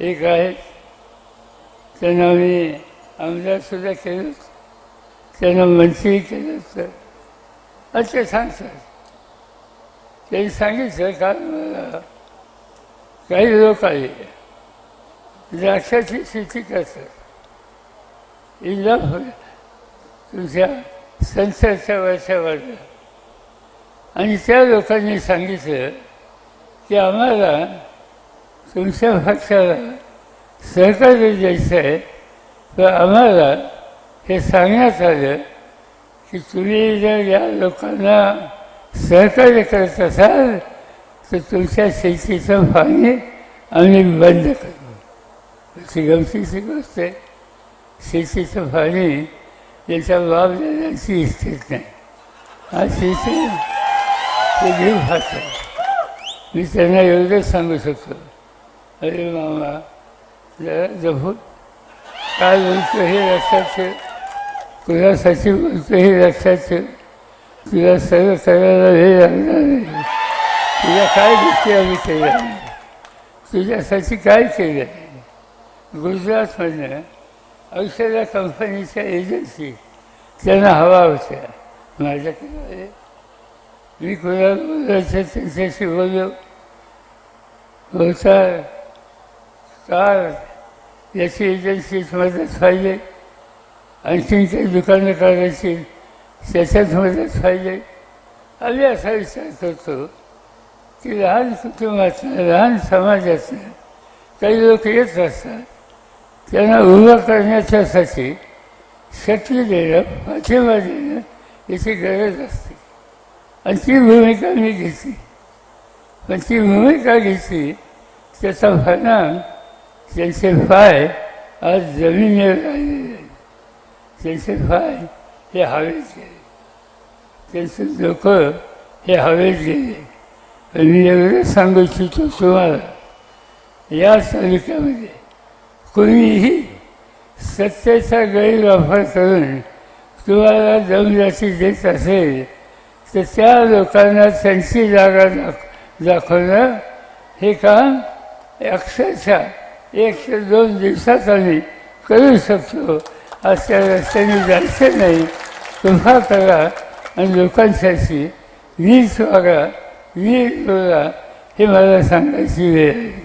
एक आहे त्यांना मी आमदारसुद्धा केलं त्यांना मंत्री केलं तर अच्छा सांगतात त्यांनी सांगितलं काल मला काही लोक आले द्राक्षाची शेती करतात. इला तुमच्या संसारच्या वर्षावर. आणि त्या लोकांनी सांगितलं की आम्हाला तुमच्या भाषाला सहकार्य द्यायचं आहे तर आम्हाला हे सांगण्यात आलं की तुम्ही जर या लोकांना सहकार्य करत असाल तर तुमच्या शेतीचं पाणी आम्ही बंद करू. अशी गमतीची गोष्ट आहे. शेतीचं पाणी याच्या बाब देण्याची इच्छित नाही. हा शेती ते घेऊ भाषा मी त्यांना एवढंच सांगू शकतो. अरे मामा जरा जपून काय बोलतो हे लक्षात ठेव. तुझ्यासाठी बोलतो हे लक्षात ठेव. तुला सगळं करायला हे लागणार नाही तुझ्या काय गोष्टी आम्ही केल्या तुझ्यासाठी काय केलं गुजरातमधनं औषधा कंपनीच्या एजन्सी त्यांना हवा होत्या. माझ्याकडे आले. मी कोणाला बोलायचं त्यांच्याशी बोललो. होता. कार याची एजन्सीच मदत पाहिजे. आणखीन काही दुकानं काढायची त्याच्यात मदत पाहिजे. आम्ही असा विचार करतो की लहान कुटुंबातनं लहान समाजातनं काही लोक येत असतात. त्यांना उभं करण्याच्यासाठी शक्ती देणं पाठिंबा देणं याची गरज असते. आणि ती भूमिका मी घेतली. पण ती भूमिका घेतली त्याचा परिणाम त्यांचे पाय आज जमिनीवर राहिलेले आहेत त्यांचे पाय हे हवेत गेले त्यांचे डोकं हे। हवेत गेले पण मी एवढं सांगू इच्छितो तुम्हाला या तालुक्यामध्ये कोणीही सत्तेचा गैरवापर करून तुम्हाला दमजाती देत असेल तर त्या लोकांना त्यांची जागा दाख दाखवणं हे काम अक्षरशः। एक ते दोन दिवसात आम्ही करू शकतो अशा रस्त्याने जायचं नाही. तुम्हा करा आणि लोकांसाठी वीज वागा वीज बोला हे मला सांगायची वेळ आहे.